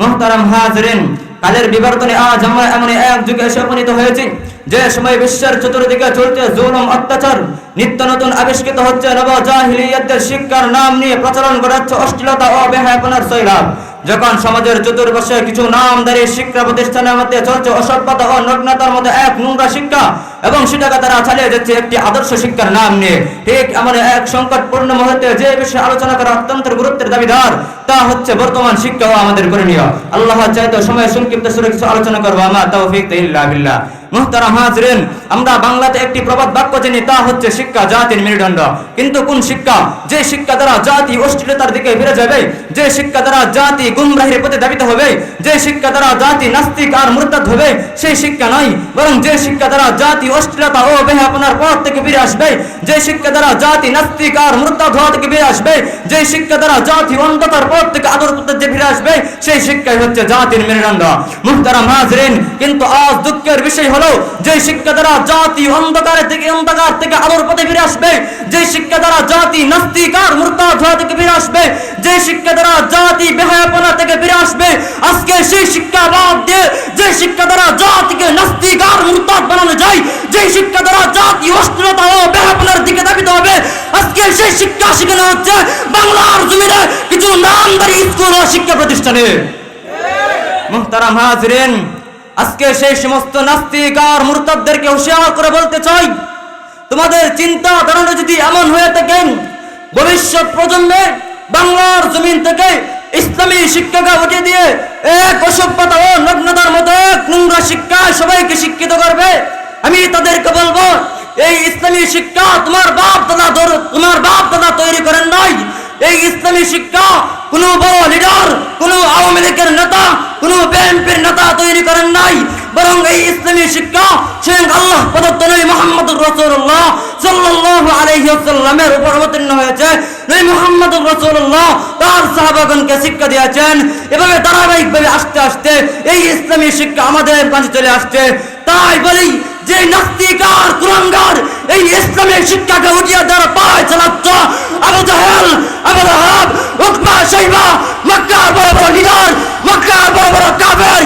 মোহতারাম হাজরিন কালের বিবর্তনে আজ আমরা এমন এক যুগে এসে উপনীত হয়েছি, যে সময় বিশ্বের চতুর্দিকে চলছে জুলুম, অত্যাচার, নিত্য নতুন আবিষ্কৃত হচ্ছে নব জাহিলিয়াতের শিক্ষার নাম নিয়ে প্রচলন করাচ্ছে অশ্লীলতা ও বেহায়াপনার সৈলাভ যখন সমাজের চতুর্পাশে কিছু নামদারি শিক্ষা প্রতিষ্ঠানের মধ্যে চলছে অসভ্যতা ও নগ্নতার মধ্যে এক নোংরা শিক্ষা, এবং সেটাকে তারা চালিয়ে যাচ্ছে একটি আদর্শ শিক্ষার নাম নিয়ে, ঠিক এমন এক সংকটপূর্ণ মুহূর্তে যে বিষয়ে আলোচনা করা অত্যন্ত গুরুত্বের দাবিদার, তা হচ্ছে বর্তমান শিক্ষা ও আমাদের করণীয়। আল্লাহ চাইতো সময় সংক্ষিপ্ত সুরে কিছু আলোচনা করব আমার তৌফিক ইল্লা আমরা বাংলাতে একটি প্রবাদ বাক্য জানি, তা হচ্ছে শিক্ষা, জাতির মেরুদণ্ড। কিন্তু কোন শিক্ষা? যে শিক্ষা দ্বারা জাতি অশ্লীলতার দিকে ফিরে যাবে, যে শিক্ষা দ্বারা জাতি গুমরাহির প্রতি দাবিত হবে, যে শিক্ষা দ্বারা জাতি নাস্তিক আর মুরতাদ হবে, সেই শিক্ষা নয়। বরং যে শিক্ষা দ্বারা জাতি অশ্লীলতা ও বেহাপনার পথ থেকে ফিরে আসবে, যে শিক্ষা দ্বারা জাতি নাস্তিক আর মুরতাদ হওয়া থেকে ফিরে আসবে, যে শিক্ষা দ্বারা জাতি অন্ধতার পথ থেকে আদর করতে ফিরে আসবে, সেই শিক্ষাই হচ্ছে জাতির মেরুদণ্ড। মুহতারাম হাজরিন কিন্তু আজ দুঃখের বিষয় হলো যে শিক্ষা দ্বারা জাতি অন্ধকার থেকে অন্ধকার থেকে আলোর পথে ফিরে আসবে যে শিক্ষা দ্বারা জাতি নাস্তিক আর মুরতাদ হওয়া থেকে ফিরে আসবে যে শিক্ষা দ্বারা জাতি বেহায়াপনা থেকে ফিরে আসবে, আজকে সেই শিক্ষা বাদ দিয়ে যে শিক্ষা দ্বারা জাতিকে নাস্তিক আর মুরতাদ বানানো যায় যে শিক্ষা দ্বারা জাতি অশ্লীলতা ও বেহায়াপনার দিকে দাবিত হবে, আজকে সেই শিক্ষা শেখানো হচ্ছে বাংলার জমিনে কিছু নামদারি স্কুল ও শিক্ষা প্রতিষ্ঠানে। মুহতারাম হাজরিন, আজকে সেই সমস্ত নাস্তিক আর মুরতাদদেরকে হুঁশিয়ার করে বলতে চাই, তোমাদের চিন্তা ধারণা যদি এমন হয়ে থাকেন ভবিষ্যৎ প্রজন্মে বাংলার জমিন থেকে ইসলামী শিক্ষাকে উঠিয়ে দিয়ে এক অসভ্যতা ও নগ্নতার মতো নোংরা শিক্ষা সবাইকে শিক্ষিত করবে, আমি তাদেরকে বলব, এই ইসলামী শিক্ষা তোমার বাপ দাদা তোমার বাপ দাদা তৈরি করেন নাই এই ইসলামী শিক্ষা কোন বড় লিডার কোন আওয়ামী লীগের নেতা, কোন বিএনপির নেতা তৈরি করেন নাই। বরং এই ইসলামী শিক্ষা স্বয়ং আল্লাহ প্রদত্ত নবী মোহাম্মদ রাসূলুল্লাহ সাল্লাল্লাহু আলাইহি ওয়াসাল্লামের উপর অবতীর্ণ হয়েছে। নবী মোহাম্মদ রাসূলুল্লাহ তার সাহাবাগণকে শিক্ষা দিয়েছেন। এভাবে ধারাবাহিকভাবে আস্তে আস্তে এই ইসলামী শিক্ষা আমাদের কাছে চলে আসছে। তাই বলি, যে নাস্তিকার কুরঙ্গার এই ইসলামের শিক্ষাকে উঠিয়ে দেওয়ার পায় চালাচ্ছ আবু জাহেল আবু লাহাব উকবা শাইবা মক্কার বড় বড় লিডার মক্কার বড় বড় কাফের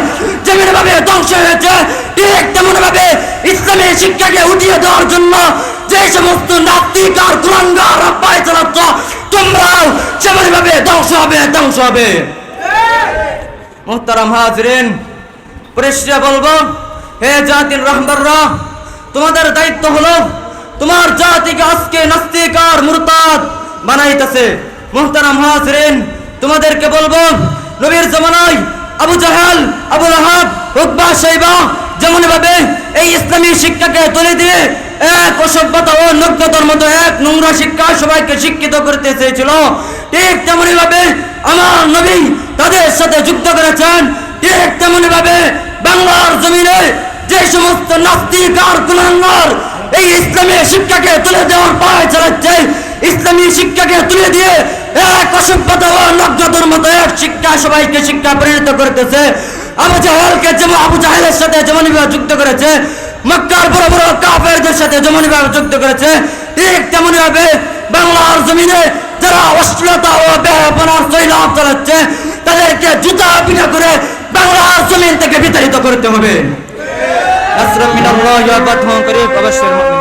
যেমন ভাবে ধ্বংস হয়েছে ঠিক তেমন ভাবে ইসলামের শিক্ষাকে উঠিয়ে দেওয়ার জন্য যে সমস্ত নাস্তিক আর কুরঙ্গার পায় চালাচ্ছ তোমরাও সেমন ভাবে ধ্বংস হবে ধ্বংস হবে। মোহতারাম হাজরিন পরিষ্কার বলব, হে জাতির তোমাদের দায়িত্ব হলো তোমার জাতিকে আজকে নাস্তিক আর মুরতাদ বানাইতেছে। মোহতারাম হাজরিন, তোমাদেরকে বলব, নবীর জামানায় আবু জাহাল, আবু লাহাব, উকবা যেমন ভাবে এই ইসলামী শিক্ষাকে তুলে দিয়ে এক অসভ্যতা ও নগ্নতার মতো এক নোংরা শিক্ষা সবাইকে শিক্ষিত করতে চেয়েছিল, ঠিক তেমনি ভাবে আমার নবী তাদের সাথে যুক্ত করেছেন, ঠিক তেমনি ভাবে বাংলার জমিনে যে সমস্ত নাস্তিক আর কুলাঙ্গার এই ইসলামী শিক্ষাকে তুলে দেওয়ার পায় চালাচ্ছে, ইসলামী শিক্ষাকে তুলে দিয়ে এক অসভ্যতা ও নগ্নতার মতো এক শিক্ষা সবাইকে শিক্ষা পরিণত করতেছে। আবু জাহেলকে যেমন আবু জাহেলের সাথে যেমন যুক্ত করেছে, মক্কার বড় বড় কাফেরদের সাথে যেমন যুক্ত করেছে, ঠিক তেমনি ভাবে বাংলার জমিনে যারা অশ্লীলতা ও ব্যবনার সৈলাভ চালাচ্ছে, তাদেরকে জুতা পিঠা করে বাংলার জমিন থেকে বিতাড়িত করতে হবে। অবশ্যই